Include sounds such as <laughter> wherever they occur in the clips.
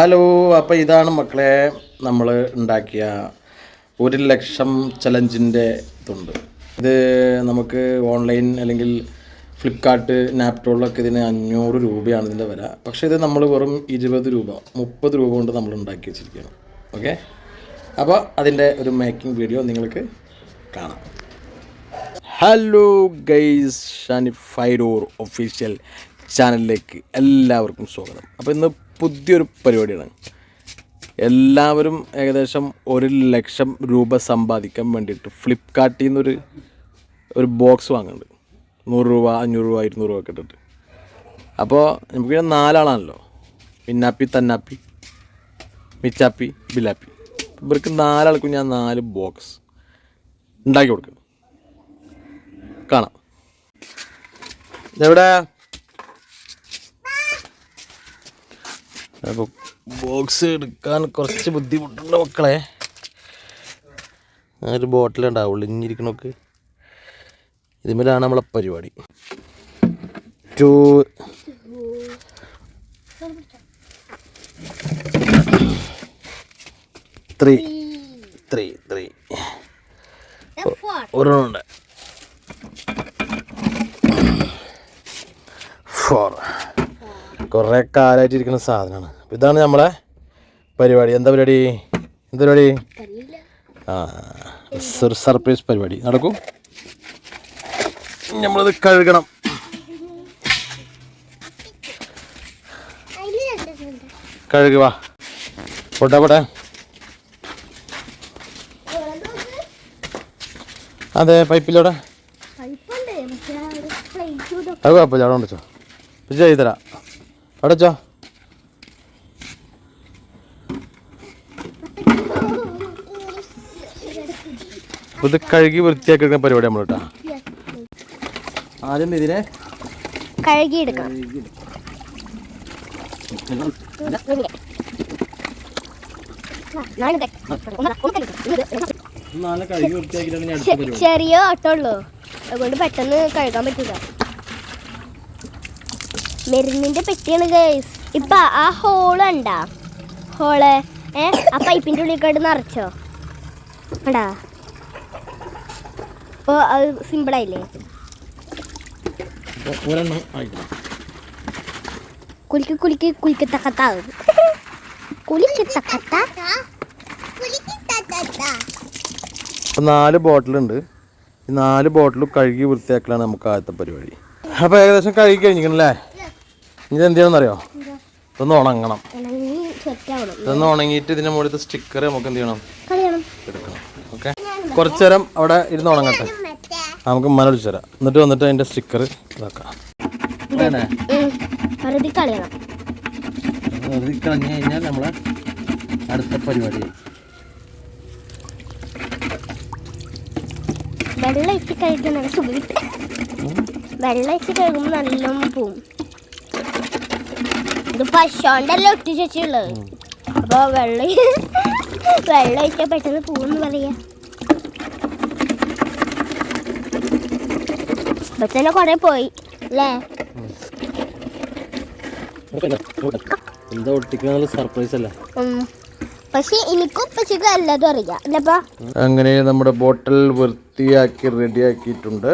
Hello അപ്പോൾ ഇതാണ് മക്കളെ നമ്മൾ ഉണ്ടാക്കിയ ഒരു ലക്ഷം ചലഞ്ചിന്റെ ഇതുണ്ട് ഇത് നമുക്ക് ഓൺലൈൻ അല്ലെങ്കിൽ ഫ്ലിപ്കാർട്ട് നാപ്ടോളിലൊക്കെ ഇതിന് അഞ്ഞൂറ് രൂപയാണ് ഇതിന്റെ വില. പക്ഷേ ഇത് നമ്മൾ വെറും ഇരുപത് രൂപ മുപ്പത് രൂപ കൊണ്ട് നമ്മൾ ഉണ്ടാക്കി വെച്ചിരിക്കുകയാണ്. ഓക്കെ? അപ്പോൾ അതിന്റെ ഒരു മേക്കിംഗ് വീഡിയോ നിങ്ങൾക്ക് കാണാം. ഹലോ ഗൈസ് ഷാനിഫൈറൂർ ഒഫീഷ്യൽ ചാനലിലേക്ക് എല്ലാവർക്കും സ്വാഗതം. അപ്പോൾ ഇന്ന് പുതിയൊരു പരിപാടിയാണ്. എല്ലാവരും ഏകദേശം ഒരു ലക്ഷം രൂപ സമ്പാദിക്കാൻ വേണ്ടിയിട്ട് ഫ്ലിപ്കാർട്ടിൽ നിന്നൊരു ഒരു ബോക്സ് വാങ്ങുന്നുണ്ട്. നൂറ് രൂപ അഞ്ഞൂറ് രൂപ ഇരുന്നൂറ് രൂപ ഒക്കെ ഇട്ടിട്ട്. അപ്പോൾ നമുക്ക് ഇവിടെ നാലാളാണല്ലോ. പിന്നാപ്പി തന്നാപ്പി മിച്ചാപ്പി ബിലാപ്പി. ഇവർക്ക് നാലാൾക്കും ഞാൻ നാല് ബോക്സ് ഉണ്ടാക്കി കൊടുക്കും കാണാം. എവിടെ അപ്പോൾ ബോക്സ് എടുക്കാൻ കുറച്ച് ബുദ്ധിമുട്ടുണ്ട് മക്കളെ. ഒരു ബോട്ടിൽ ഉണ്ടാവുള്ളൂ ഇഞ്ഞിരിക്കണൊക്കെ. ഇതിന്മേലാണ് നമ്മളെ പരിപാടി. ടു ത്രീ ത്രീ ത്രീ ഒരെണ്ണമുണ്ട് ഫോർ കുറേ കാലമായിട്ട് ഇരിക്കുന്ന സാധനമാണ്. അപ്പോൾ ഇതാണ് നമ്മളെ പരിപാടി. എന്താ പരിപാടി? എന്താ പരിപാടി? ആ സർപ്രൈസ് പരിപാടി. നടക്കൂ. നമ്മളത് കഴുകണം. കഴുകുക പോട്ടെ പോട്ടെ. അതെ പൈപ്പിലൂടെ. അത് കുഴപ്പമില്ല അവിടെ ഉണ്ടോ ചെയ്ത് തരാം. അവിടെ ചോ. ഇത് കഴുകി വൃത്തിയാക്കി എടുക്കുന്ന പരിപാടി നമ്മൾ കേട്ടോ ആദ്യം ഇതിനെ കഴുകി പരിപാടി. ചെറിയ ഓട്ടമുള്ളൂ അതുകൊണ്ട് പെട്ടെന്ന് കഴുകാൻ പറ്റില്ല മരുന്നിന്റെ പെട്ടിയാണ് ഗൈസ് ഇപ്പൊ ആ ഹോൾ ഉണ്ടാ ഹോൾ ഏ? ആ പൈപ്പിന്റെ ഉള്ളിൽ കണ്ട് നിറച്ചോ? എടാ അപ്പൊ അത് സിമ്പിളായില്ലേ കുലിക്ക് കുലിക്ക് കുലിക്ക് തക്കത്താവും കുലിക്ക് തക്കത്ത? അപ്പോൾ നാല് ബോട്ടിലുണ്ട് ഈ നാല് ബോട്ടിൽ കഴുകി വൃത്തിയാക്കലാണ് നമുക്ക് ആദ്യത്തെ പരിപാടി. അപ്പോൾ ഏകദേശം കഴുകി കഴിഞ്ഞിരിക്കണല്ലേ? ഇത് എന്ത്? ചെയ്യണമെന്നറിയോ ഇതൊന്ന് ഉണങ്ങണം. ഉണങ്ങി സെറ്റ് ആവണം ഇതൊന്ന് ഉണങ്ങിയിട്ട് ഇതിന്റെ മുകളിലത്തെ സ്റ്റിക്കർ നമുക്ക് എന്ത് ചെയ്യണം? കളയണം എടുക്കണം. ഓക്കെ? കുറച്ചു നേരം അവിടെ ഇരുന്ന് ഉണങ്ങട്ടെ. നമുക്ക് വിളിച്ചു തരാം. എന്നിട്ട് വന്നിട്ട് അതിന്റെ സ്റ്റിക്കർ ഇതാക്കാം. കളഞ്ഞു കഴിഞ്ഞാൽ നമ്മളെ അടുത്ത പരിപാടി. വെള്ളം ഇട്ട് കഴിക്കുന്ന വെള്ളം ഇട്ട് കഴുകുമ്പോൾ നല്ലോണം പോവും. ഇത് പശുണ്ടല്ലോ ഒട്ടി ചേച്ചിയുള്ളത്? അപ്പൊ വെള്ളം <laughs> വെള്ളം ഒഴിച്ചാൽ പെട്ടെന്ന് പോകുന്നു പറയാ. ഇപ്പൊ തന്നെ കൊറേ പോയി അല്ലേ? എന്താ ഒട്ടിക്കുന്ന സർപ്രൈസ് അല്ല? ഉം. പക്ഷെ എനിക്കും ഉപ്പച്ചക്കും എല്ലാതും അറിയാം. അങ്ങനെ നമ്മുടെ ബോട്ടിൽ വൃത്തിയാക്കി റെഡിയാക്കിയിട്ടുണ്ട്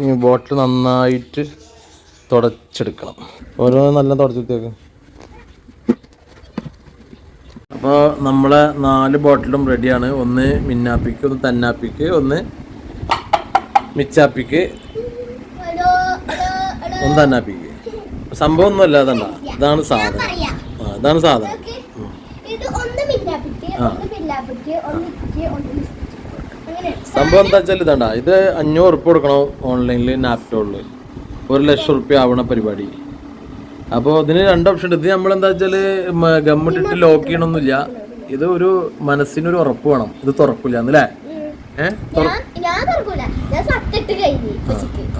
ഈ ബോട്ടിൽ നന്നായിട്ട് തുടച്ചെടുക്കണം. ഓരോ നല്ല തുടച്ചെടുത്തേക്ക് അപ്പോൾ നമ്മളെ നാല് ബോട്ടിലും റെഡിയാണ് ഒന്ന് മിന്നാപ്പിക്ക് ഒന്ന് തന്നാപ്പിക്ക് ഒന്ന് മിച്ചാപ്പിക്ക് ഒന്ന് തന്നാപ്പിക്ക്. സംഭവം ഒന്നും അല്ല അതണ്ട ഇതാണ് സാധനം. ആ ഇതാണ് സാധനം. ആ. സംഭവം എന്താ വെച്ചാൽ ഇതാണ്ടാ ഇത് അഞ്ഞൂറ് ഉറുപ്പ് കൊടുക്കണം ഓൺലൈനിൽ നാപ്റ്റോളിൽ ഒരു ലക്ഷം റുപ്യ ആവണ പരിപാടി. അപ്പോൾ ഇതിന് രണ്ട് ഓപ്ഷൻ ഉണ്ട്. ഇത് നമ്മൾ എന്താ വെച്ചാൽ ഗമ്മിട്ടിട്ട് ലോക്ക് ചെയ്യണമൊന്നുമില്ല ഇത് ഒരു മനസ്സിനൊരു ഉറപ്പ് വേണം. ഇത് തുറക്കില്ല എന്നല്ലേ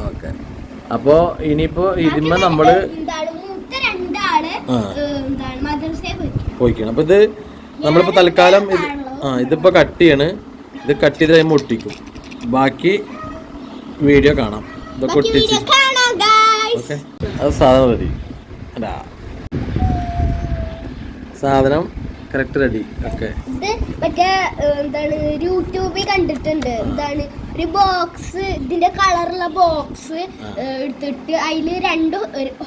ഓക്കെ. അപ്പോ ഇനിയിപ്പോ ഇതിന്മേ നമ്മൾ പോയിക്കണം. അപ്പൊ ഇത് നമ്മളിപ്പോ തൽക്കാലം ഇത് ആ ഇതിപ്പോ കട്ട് ചെയ്യണ്. ഇത് കട്ട് ചെയ്ത് കഴിയുമ്പോൾ ഒട്ടിക്കും. ബാക്കി വീഡിയോ കാണാം. ഇതൊക്കെ ഒട്ടിച്ച് ഓക്കെ അത് സാധനം റെഡി അല്ല സാധനം കറക്റ്റ് റെഡി ഓക്കെ. ഇത് മറ്റേ എന്താണ് യൂട്യൂബിൽ കണ്ടിട്ടുണ്ട്. എന്താണ് ഒരു ബോക്സ് ഇതിന്റെ കളറുള്ള ബോക്സ് എടുത്തിട്ട് അതിൽ രണ്ട്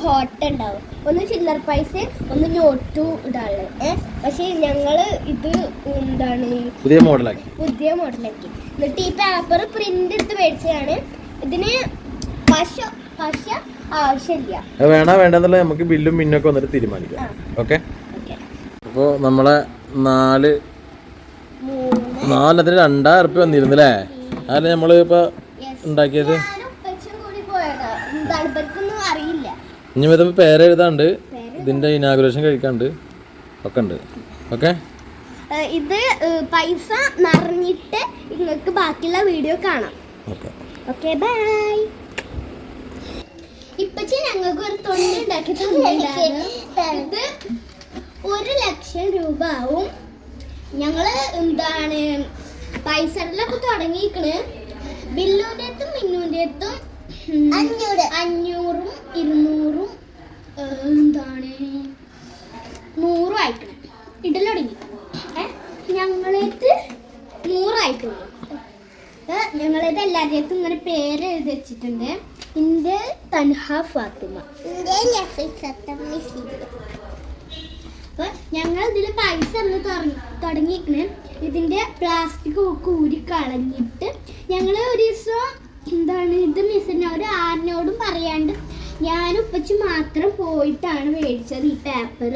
ഹോട്ട് ഉണ്ടാവും. ഒന്ന് ചില്ലർ പൈസ ഒന്ന് നോട്ടു ഏഹ് പക്ഷെ ഞങ്ങൾ ഇത് എന്താണ് പുതിയ മോഡലാക്കി പുതിയ മോഡലാക്കി എന്നിട്ട് ഈ പേപ്പർ പ്രിന്റ് എടുത്ത് മേടിച്ചതാണ്. ഇതിന് പശ പശ ആവശ്യമില്ല അത് വേണോ വേണ്ടെന്നുള്ള നമുക്ക് ബില്ലും മിന്നൊക്കെ വന്നിട്ട് തീരുമാനിക്കാം. ഓക്കെ? അപ്പോ അപ്പോൾ നമ്മളെ നാല് നാല് അതിന് രണ്ടായിരം ഉറുപ്പ്യ വന്നിരുന്നില്ലേ? അതല്ലേ നമ്മൾ ഇപ്പോൾ Yes. ഉണ്ടാക്കിയത്. ഇനി ഇതിപ്പോൾ പേരെഴുതാണ്ട്. എഴുതാണ്ട് ഇതിന്റെ ഇനാഗുറേഷൻ കഴിക്കാണ്ട് ഒക്കെ ഉണ്ട്. ഓക്കെ? ഇത് പൈസ നിറഞ്ഞിട്ട് നിങ്ങൾക്ക് ബാക്കിയുള്ള വീഡിയോ കാണാം. Okay bye. ഞങ്ങൾക്ക് ഒരു തൊണ്ടി ഉണ്ടാക്കി ഇത് ഒരു ലക്ഷം രൂപ ആവും ഞങ്ങൾ എന്താണ് പൈസകളിലൊക്കെ തുടങ്ങിയിരിക്കണ്. ബില്ലുവിന്റെ അടുത്തും മിന്നുവിന്റെ അടുത്തും അഞ്ഞൂറ്. അഞ്ഞൂറും ഇരുന്നൂറും എന്താണ് നൂറും ആയിക്കണം. ഇടൽ തുടങ്ങി. ഞങ്ങളേത് നൂറായിട്ടുള്ളൂ ഞങ്ങളേത് എല്ലാവരുടെയും ഇങ്ങനെ പേര് എഴുതി വെച്ചിട്ടുണ്ട്. എന്റെ തൻഹ ഫാത്തിമ. അപ്പൊ ഞങ്ങൾ ഇതിൽ പൈസ ഒന്ന് തുടങ്ങിയിരിക്കണേ ഇതിന്റെ പ്ലാസ്റ്റിക് ഒക്കെ ഊരി കളഞ്ഞിട്ട് ഞങ്ങൾ ഒരു ദിവസം എന്താണ് ഇത് മിസ്സിനോട് ആരിനോടും പറയാണ്ട് ഞാൻ ഉപ്പച്ചി മാത്രം പോയിട്ടാണ് മേടിച്ചത് ഈ പേപ്പർ